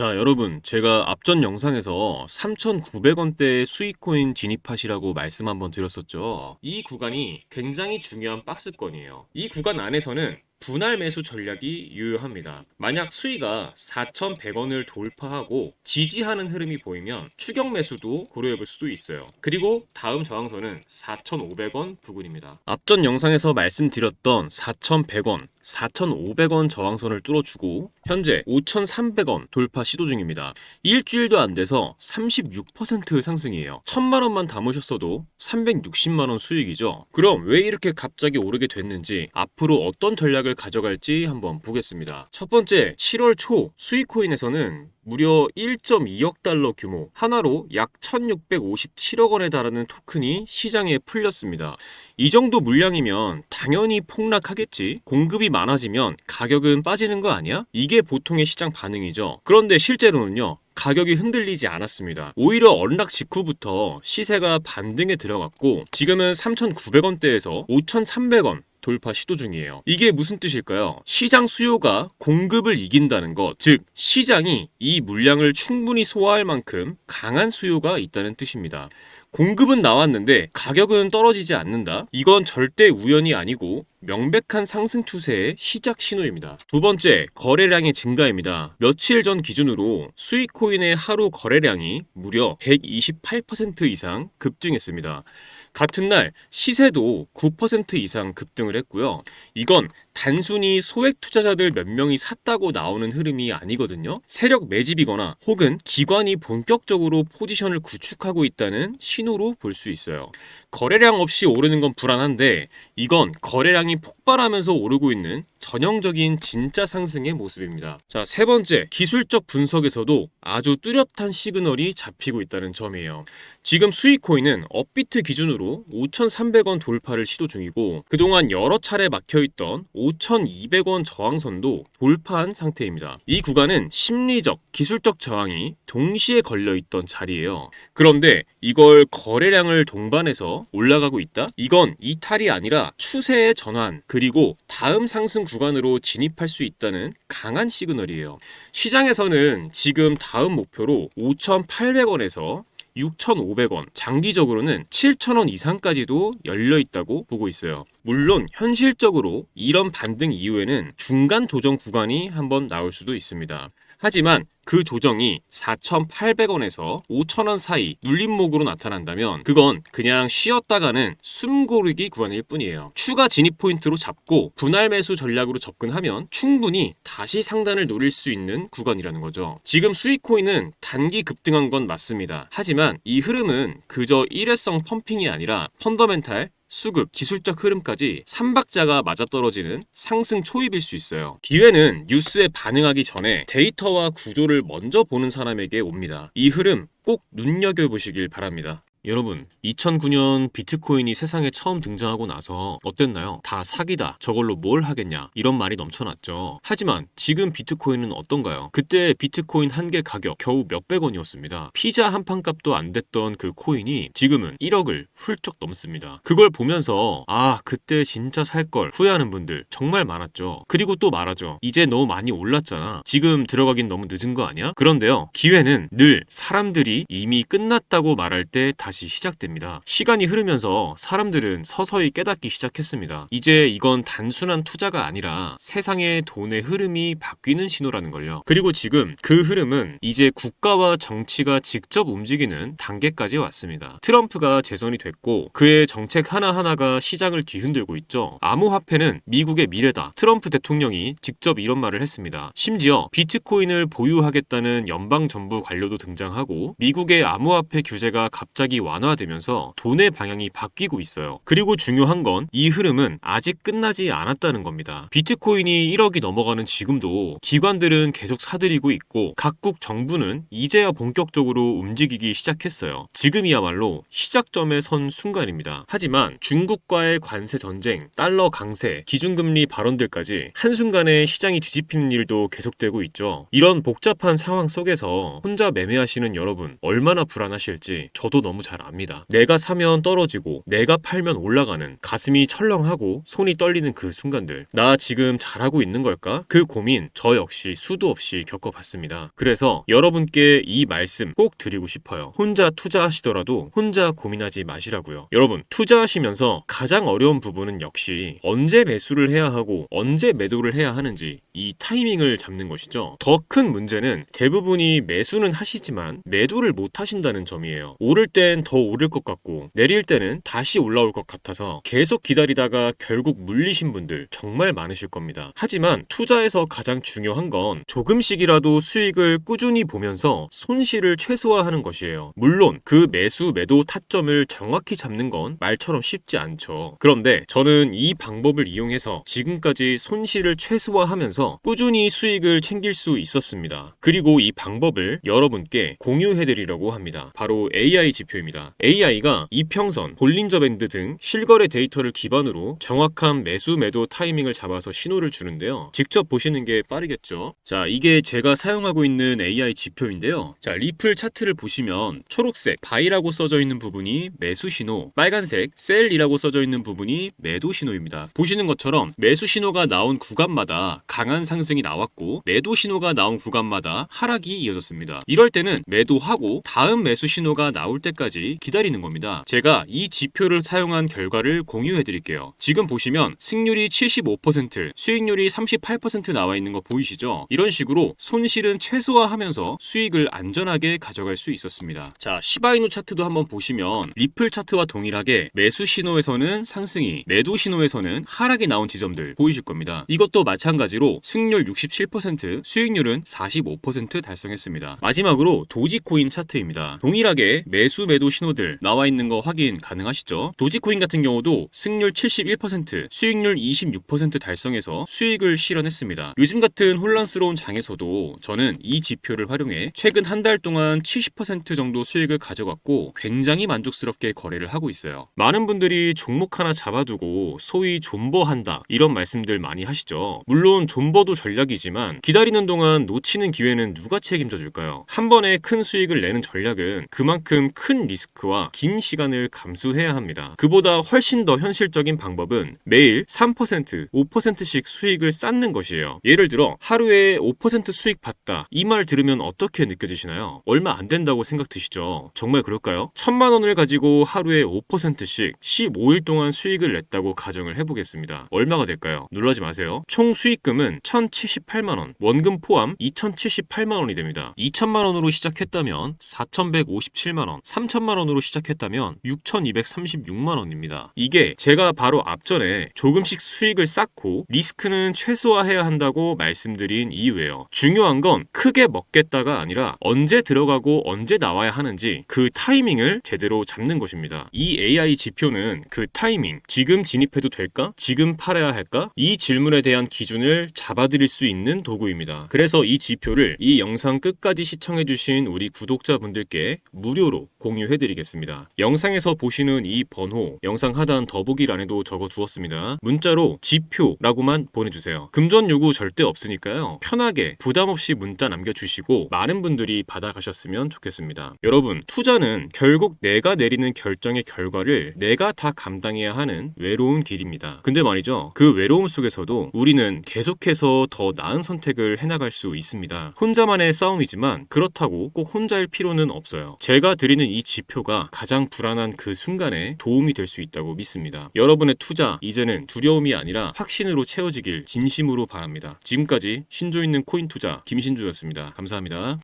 자, 여러분, 제가 앞전 영상에서 3,900원대의 수익코인 진입하시라고 말씀 한번 드렸었죠. 이 구간이 굉장히 중요한 박스권이에요. 이 구간 안에서는 분할 매수 전략이 유효합니다. 만약 수위가 4,100원을 돌파하고 지지하는 흐름이 보이면 추격 매수도 고려해 볼 수도 있어요. 그리고 다음 저항선은 4,500원 부근입니다. 앞전 영상에서 말씀드렸던 4,100원, 4,500원 저항선을 뚫어주고 현재 5,300원 돌파 시도 중입니다. 일주일도 안 돼서 36% 상승이에요. 1,000만 원만 담으셨어도 360만 원 수익이죠. 그럼 왜 이렇게 갑자기 오르게 됐는지 앞으로 어떤 전략을 가져갈지 한번 보겠습니다. 첫 번째, 7월 초 수익코인에서는 무려 1.2억 달러 규모, 하나로 약 1,657억 원에 달하는 토큰이 시장에 풀렸습니다. 이 정도 물량이면 당연히 폭락하겠지. 공급이 많아지면 가격은 빠지는 거 아니야? 이게 보통의 시장 반응이죠. 그런데 실제로는요. 가격이 흔들리지 않았습니다. 오히려 언락 직후부터 시세가 반등에 들어갔고 지금은 3,900원대에서 5,300원 돌파 시도 중이에요. 이게 무슨 뜻일까요? 시장 수요가 공급을 이긴다는 것, 즉 시장이 이 물량을 충분히 소화할 만큼 강한 수요가 있다는 뜻입니다. 공급은 나왔는데 가격은 떨어지지 않는다? 이건 절대 우연이 아니고 명백한 상승 추세의 시작 신호입니다. 두 번째, 거래량의 증가입니다. 며칠 전 기준으로 수익코인의 하루 거래량이 무려 128% 이상 급증했습니다. 같은 날 시세도 9% 이상 급등을 했고요. 이건 단순히 소액 투자자들 몇 명이 샀다고 나오는 흐름이 아니거든요. 세력 매집이거나 혹은 기관이 본격적으로 포지션을 구축하고 있다는 신호로 볼 수 있어요. 거래량 없이 오르는 건 불안한데 이건 거래량이 폭발하면서 오르고 있는 전형적인 진짜 상승의 모습입니다. 자, 세 번째, 기술적 분석에서도 아주 뚜렷한 시그널이 잡히고 있다는 점이에요. 지금 수익코인은 업비트 기준으로 5,300원 돌파를 시도 중이고 그동안 여러 차례 막혀있던 5,200원 저항선도 돌파한 상태입니다. 이 구간은 심리적, 기술적 저항이 동시에 걸려있던 자리예요. 그런데 이걸 거래량을 동반해서 올라가고 있다? 이건 이탈이 아니라 추세의 전환, 그리고 다음 상승 구간으로 진입할 수 있다는 강한 시그널이에요. 시장에서는 지금 다음 목표로 5,800원에서 6,500원, 장기적으로는 7,000원 이상까지도 열려 있다고 보고 있어요. 물론 현실적으로 이런 반등 이후에는 중간 조정 구간이 한번 나올 수도 있습니다. 하지만 그 조정이 4,800원에서 5,000원 사이 눌림목으로 나타난다면 그건 그냥 쉬었다가는 숨고르기 구간일 뿐이에요. 추가 진입 포인트로 잡고 분할 매수 전략으로 접근하면 충분히 다시 상단을 노릴 수 있는 구간이라는 거죠. 지금 수익코인은 단기 급등한 건 맞습니다. 하지만 이 흐름은 그저 일회성 펌핑이 아니라 펀더멘탈 수급, 기술적 흐름까지 3박자가 맞아떨어지는 상승 초입일 수 있어요. 기회는 뉴스에 반응하기 전에 데이터와 구조를 먼저 보는 사람에게 옵니다. 이 흐름 꼭 눈여겨보시길 바랍니다. 여러분, 2009년 비트코인이 세상에 처음 등장하고 나서 어땠나요? 다 사기다. 저걸로 뭘 하겠냐. 이런 말이 넘쳐났죠. 하지만 지금 비트코인은 어떤가요? 그때 비트코인 한 개 가격 겨우 몇백 원이었습니다. 피자 한 판 값도 안 됐던 그 코인이 지금은 1억을 훌쩍 넘습니다. 그걸 보면서 아, 그때 진짜 살 걸 후회하는 분들 정말 많았죠. 그리고 또 말하죠. 이제 너무 많이 올랐잖아. 지금 들어가긴 너무 늦은 거 아니야? 그런데요. 기회는 늘 사람들이 이미 끝났다고 말할 때 다시 시작됩니다. 시간이 흐르면서 사람들은 서서히 깨닫기 시작했습니다. 이제 이건 단순한 투자가 아니라 세상의 돈의 흐름이 바뀌는 신호라는 걸요. 그리고 지금 그 흐름은 이제 국가와 정치가 직접 움직이는 단계까지 왔습니다. 트럼프가 재선이 됐고 그의 정책 하나하나가 시장을 뒤흔들고 있죠. 암호화폐는 미국의 미래다. 트럼프 대통령이 직접 이런 말을 했습니다. 심지어 비트코인을 보유하겠다는 연방 정부 관료도 등장하고 미국의 암호화폐 규제가 갑자기 완화되면서 돈의 방향이 바뀌고 있어요. 그리고 중요한 건 이 흐름은 아직 끝나지 않았다는 겁니다. 비트코인이 1억이 넘어가는 지금도 기관들은 계속 사들이고 있고 각국 정부는 이제야 본격적으로 움직이기 시작했어요. 지금이야말로 시작점에 선 순간입니다. 하지만 중국과의 관세 전쟁, 달러 강세, 기준금리 발언들까지 한순간에 시장이 뒤집히는 일도 계속되고 있죠. 이런 복잡한 상황 속에서 혼자 매매하시는 여러분 얼마나 불안하실지 저도 너무 잘잘 압니다. 내가 사면 떨어지고 내가 팔면 올라가는 가슴이 철렁하고 손이 떨리는 그 순간들. 나 지금 잘하고 있는 걸까? 그 고민 저 역시 수도 없이 겪어봤습니다. 그래서 여러분께 이 말씀 꼭 드리고 싶어요. 혼자 투자하시더라도 혼자 고민하지 마시라고요. 여러분 투자하시면서 가장 어려운 부분은 역시 언제 매수를 해야 하고 언제 매도를 해야 하는지 이 타이밍을 잡는 것이죠. 더 큰 문제는 대부분이 매수는 하시지만 매도를 못 하신다는 점이에요. 오를 땐더 오를 것 같고 내릴 때는 다시 올라올 것 같아서 계속 기다리다가 결국 물리신 분들 정말 많으실 겁니다. 하지만 투자에서 가장 중요한 건 조금씩이라도 수익을 꾸준히 보면서 손실을 최소화하는 것이에요. 물론 그 매수 매도 타점을 정확히 잡는 건 말처럼 쉽지 않죠. 그런데 저는 이 방법을 이용해서 지금까지 손실을 최소화하면서 꾸준히 수익을 챙길 수 있었습니다. 그리고 이 방법을 여러분께 공유해드리려고 합니다. 바로 AI 지표입니다. AI가 이평선, 볼린저 밴드 등 실거래 데이터를 기반으로 정확한 매수 매도 타이밍을 잡아서 신호를 주는데요. 직접 보시는 게 빠르겠죠. 자, 이게 제가 사용하고 있는 AI 지표인데요. 자, 리플 차트를 보시면 초록색 바이라고 써져 있는 부분이 매수 신호, 빨간색 셀이라고 써져 있는 부분이 매도 신호입니다. 보시는 것처럼 매수 신호가 나온 구간마다 강한 상승이 나왔고 매도 신호가 나온 구간마다 하락이 이어졌습니다. 이럴 때는 매도하고 다음 매수 신호가 나올 때까지 기다리는 겁니다. 제가 이 지표를 사용한 결과를 공유해 드릴게요. 지금 보시면 승률이 75%, 수익률이 38% 나와 있는 거 보이시죠? 이런 식으로 손실은 최소화하면서 수익을 안전하게 가져갈 수 있었습니다. 자, 시바이누 차트도 한번 보시면 리플 차트와 동일하게 매수 신호에서는 상승이, 매도 신호에서는 하락이 나온 지점들 보이실 겁니다. 이것도 마찬가지로 승률 67%, 수익률은 45% 달성했습니다. 마지막으로 도지코인 차트입니다. 동일하게 매수 매도 신호들 나와 있는 거 확인 가능하시죠? 도지코인 같은 경우도 승률 71%, 수익률 26% 달성해서 수익을 실현했습니다. 요즘 같은 혼란스러운 장에서도 저는 이 지표를 활용해 최근 한 달 동안 70% 정도 수익을 가져갔고 굉장히 만족스럽게 거래를 하고 있어요. 많은 분들이 종목 하나 잡아두고 소위 존버한다 이런 말씀들 많이 하시죠. 물론 존버도 전략이지만 기다리는 동안 놓치는 기회는 누가 책임져 줄까요? 한 번에 큰 수익을 내는 전략은 그만큼 큰 리스크 와 긴 시간을 감수해야 합니다. 그보다 훨씬 더 현실적인 방법은 매일 3%, 5%씩 수익을 쌓는 것이에요. 예를 들어 하루에 5% 수익 봤다. 이 말 들으면 어떻게 느껴지시나요? 얼마 안 된다고 생각 드시죠? 정말 그럴까요? 천만 원을 가지고 하루에 5%씩 15일 동안 수익을 냈다고 가정을 해보겠습니다. 얼마가 될까요? 놀라지 마세요. 총 수익금은 1,078만 원, 원금 포함 2,078만 원이 됩니다. 2천만 원으로 시작했다면 4,157만 원, 3천 만 원으로 시작했다면 6,236만 원입니다. 이게 제가 바로 앞전에 조금씩 수익을 쌓고 리스크는 최소화해야 한다고 말씀드린 이유예요. 중요한 건 크게 먹겠다가 아니라 언제 들어가고 언제 나와야 하는지 그 타이밍을 제대로 잡는 것입니다. 이 AI 지표는 그 타이밍, 지금 진입해도 될까? 지금 팔아야 할까? 이 질문에 대한 기준을 잡아드릴 수 있는 도구입니다. 그래서 이 지표를 이 영상 끝까지 시청해주신 우리 구독자분들께 무료로 공유 해드리겠습니다. 영상에서 보시는 이 번호, 영상 하단 더보기란에도 적어 두었습니다. 문자로 지표라고만 보내주세요. 금전 요구 절대 없으니까요. 편하게 부담 없이 문자 남겨주시고 많은 분들이 받아가셨으면 좋겠습니다. 여러분, 투자는 결국 내가 내리는 결정의 결과를 내가 다 감당해야 하는 외로운 길입니다. 근데 말이죠. 그 외로움 속에서도 우리는 계속해서 더 나은 선택을 해나갈 수 있습니다. 혼자만의 싸움이지만 그렇다고 꼭 혼자일 필요는 없어요. 제가 드리는 이 지표가 가장 불안한 그 순간에 도움이 될 수 있다고 믿습니다. 여러분의 투자 이제는 두려움이 아니라 확신으로 채워지길 진심으로 바랍니다. 지금까지 신조 있는 코인 투자 김신조였습니다. 감사합니다.